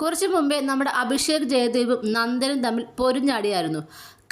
കുറച്ച് മുമ്പേ നമ്മുടെ അഭിഷേക് ജയദേവും നന്ദനും തമ്മിൽ പൊരിഞ്ഞാടിയായിരുന്നു.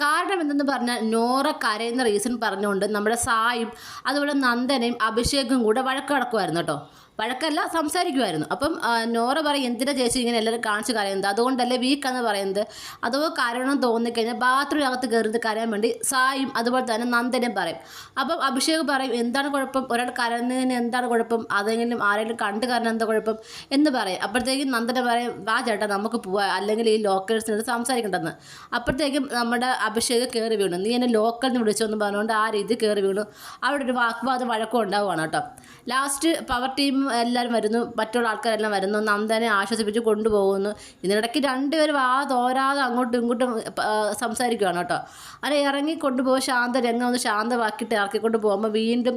കാരണം എന്തെന്ന് പറഞ്ഞാൽ നോറ കരയുന്ന റീസൺ പറഞ്ഞുകൊണ്ട് നമ്മുടെ സായും അതുപോലെ നന്ദനയും അഭിഷേകും കൂടെ വഴക്ക് കിടക്കുമായിരുന്നു കേട്ടോ. വഴക്കല്ല സംസാരിക്കുമായിരുന്നു. അപ്പം നോറ പറയും എന്തിനാ ചേച്ചി ഇങ്ങനെ എല്ലാവരും കാണിച്ച് കരയുന്നത്? അതുകൊണ്ടല്ലേ വീക്കാന്ന് പറയുന്നത്? അതോ കരണം തോന്നിക്കഴിഞ്ഞാൽ ബാത്റൂമിനകത്ത് കയറുന്നത് കരയാൻ വേണ്ടി സായും അതുപോലെ തന്നെ നന്ദനും പറയും. അപ്പം അഭിഷേക് പറയും എന്താണ് കുഴപ്പം? ഒരാൾ കരയുന്നതിന് എന്താണ് കുഴപ്പം? അതെങ്കിലും ആരെങ്കിലും കണ്ട് കാരണം എന്താ കുഴപ്പം? എന്ന് പറയും. അപ്പോഴത്തേക്കും നന്ദന പറയും വാ ചേട്ടാ നമുക്ക് പോവാം. അല്ലെങ്കിൽ ഈ ലോക്കേഴ്സിനോട് സംസാരിക്കണ്ടെന്ന്. അപ്പോഴത്തേക്കും നമ്മുടെ അഭിഷേക് കയറി വീണു. നീ എന്നെ ലോക്കലിന് വിളിച്ചോന്ന് പറഞ്ഞുകൊണ്ട് ആ രീതി കയറി വീണു. അവിടെ ഒരു വാഗ്വാദം വഴക്കം ഉണ്ടാവുകയാണ് കേട്ടോ. ലാസ്റ്റ് പവർ ടീം എല്ലാവരും വരുന്നു. മറ്റുള്ള ആൾക്കാരെല്ലാം വരുന്നു. നന്ദനെ ആശ്വസിപ്പിച്ച് കൊണ്ടുപോകുന്നു. ഇതിനിടയ്ക്ക് രണ്ടുപേരും ആ തോരാതെ അങ്ങോട്ടും ഇങ്ങോട്ടും സംസാരിക്കുകയാണ് കേട്ടോ. അങ്ങനെ ഇറങ്ങി കൊണ്ടുപോകും. ശാന്ത രംഗം ഒന്ന് ശാന്തമാക്കിയിട്ട് ഇറക്കിക്കൊണ്ട് പോകുമ്പോൾ വീണ്ടും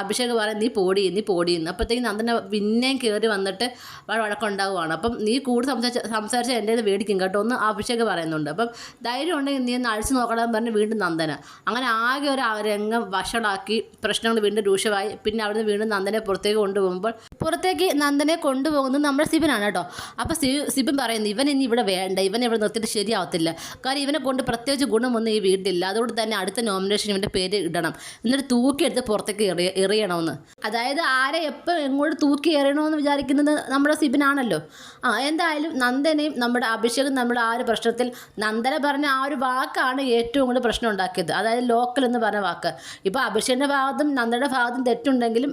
അഭിഷേകം അഭിഷേക് പറയും നീ പോടി നീ പോടി എന്ന്. അപ്പോഴത്തേക്കും നന്ദനെ പിന്നെയും കയറി വന്നിട്ട് വഴക്കം വഴക്കുണ്ടാവുകയാണ് അപ്പം നീ കൂടുതൽ സംസാരിച്ച സംസാരിച്ച് എന്റെ മേടിക്കും കേട്ടോ ഒന്ന് അഭിഷേക് പറയുന്നുണ്ട്. അപ്പം ധൈര്യം ഉണ്ടെങ്കിൽ നീ ഒന്ന് അഴിച്ചു നോക്കണം പറഞ്ഞ് വീണ്ടും നന്ദന. അങ്ങനെ ആകെ ഒരു രംഗം വഷളാക്കി പ്രശ്നങ്ങൾ വീണ്ടും രൂക്ഷമായി. പിന്നെ അവിടുന്ന് വീണ്ടും നന്ദനെ പുറത്തേക്ക് കൊണ്ടുപോകുമ്പോൾ പുറത്തേക്ക് നന്ദനെ കൊണ്ടുപോകുന്നത് നമ്മുടെ സിബിനാണ് കേട്ടോ. അപ്പോൾ സി സിബിൻ പറയുന്നു ഇവൻ ഇനി ഇവിടെ വേണ്ട. ഇവൻ ഇവിടെ നിർത്തിയിട്ട് ശരിയാവത്തില്ല. കാരണം ഇവനെ കൊണ്ട് പ്രത്യേകിച്ച് ഗുണമൊന്നും ഈ വീട്ടിലില്ല. അതുകൊണ്ട് തന്നെ അടുത്ത നോമിനേഷൻ ഇവന്റെ പേര് ഇടണം. എന്നിട്ട് തൂക്കിയെടുത്ത് പുറത്തേക്ക് എറിയ എറിയണമെന്ന്. അതായത് ആരെ എപ്പോൾ എങ്ങോട്ട് തൂക്കി എറിയണമെന്ന് വിചാരിക്കുന്നത് നമ്മുടെ സിബിനാണല്ലോ. ആ എന്തായാലും നന്ദനയും നമ്മുടെ അഭിഷേകും നമ്മുടെ ആ ഒരു പ്രശ്നത്തിൽ നന്ദന പറഞ്ഞ ആ ഒരു വാക്കാണ് ഏറ്റവും കൂടുതൽ പ്രശ്നം ഉണ്ടാക്കിയത്. അതായത് ലോക്കൽ എന്ന് പറഞ്ഞ വാക്ക്. ഇപ്പോൾ അഭിഷേകിന്റെ ഭാഗത്തും നന്ദയുടെ ഭാഗത്തും തെറ്റുണ്ടെങ്കിലും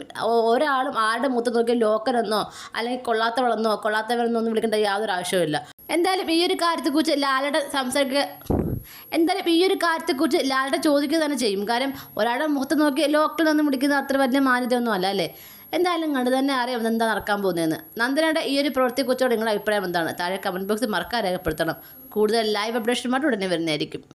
ഒരാളും ആരുടെ മുഖത്ത് നോക്കി ലോക്കൽ എന്നോ അല്ലെങ്കിൽ കൊള്ളാത്തവളെന്നോ കൊള്ളാത്തവരെന്നോ ഒന്നും വിളിക്കേണ്ട യാതൊരു ആവശ്യവുമില്ല എന്തായാലും ഈ ഒരു കാര്യത്തെക്കുറിച്ച് ലാലയുടെ സംസാരിക്കുക എന്തായാലും ഈ ഒരു കാര്യത്തെക്കുറിച്ച് ലാലയുടെ ചോദിക്കുക തന്നെ ചെയ്യും. കാരണം ഒരാളുടെ മുഖത്ത് നോക്കി ലോക്കൽ നിന്ന് വിളിക്കുന്നത് അത്ര വലിയ മാന്യതയൊന്നും അല്ല അല്ലേ? എന്തായാലും കണ്ടു തന്നെ അറിയാം എന്താ നടക്കാൻ പോകുന്നതെന്ന്. നന്ദനയുടെ ഈ ഒരു പ്രവൃത്തിയെക്കുറിച്ചോട് നിങ്ങളുടെ അഭിപ്രായം എന്താണ്? താഴെ കമന്റ് ബോക്സിൽ മറക്കാൻ രേഖപ്പെടുത്തണം. കൂടുതൽ ലൈവ് അപ്ഡേഷനുമായിട്ട് ഉടനെ വരുന്നതായിരിക്കും.